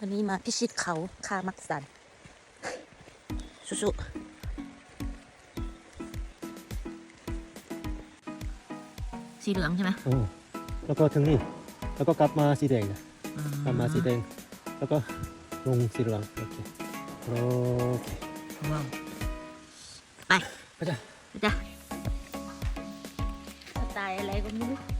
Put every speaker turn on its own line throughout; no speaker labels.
วันนี้มาพิชิตเขาคามักสันสุๆสีเหลืองใช่ไหม
อืมแล้วก็ถึงนี่ แล้วก็กลับมาสีแดงนะกลับมาสีแดง แล้วก็ลงสีเหลืองโอเคโอเค
ว้าวไป
ไปจ้ะ
ไปจ้ะสไตล์อะไรก็ไม่รู้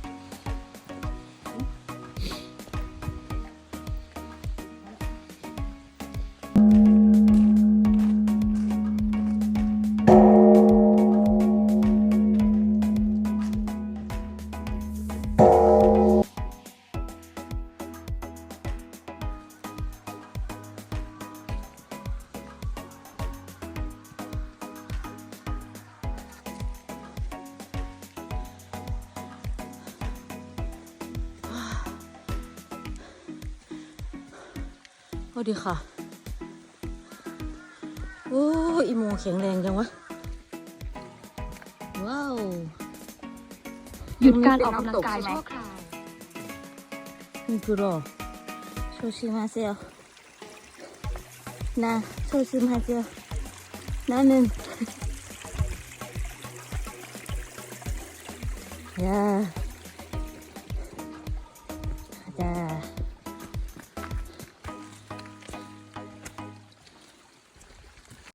สวัสดีค่ะ โอ้ยอีโมแข็งแรงจังวะ ว้าว
หยุดการออกกำลังกายชั่วคราว
นี่คือรอโชชิมาเซลนะโชชิมาเซลนั่นนึงยาจ้า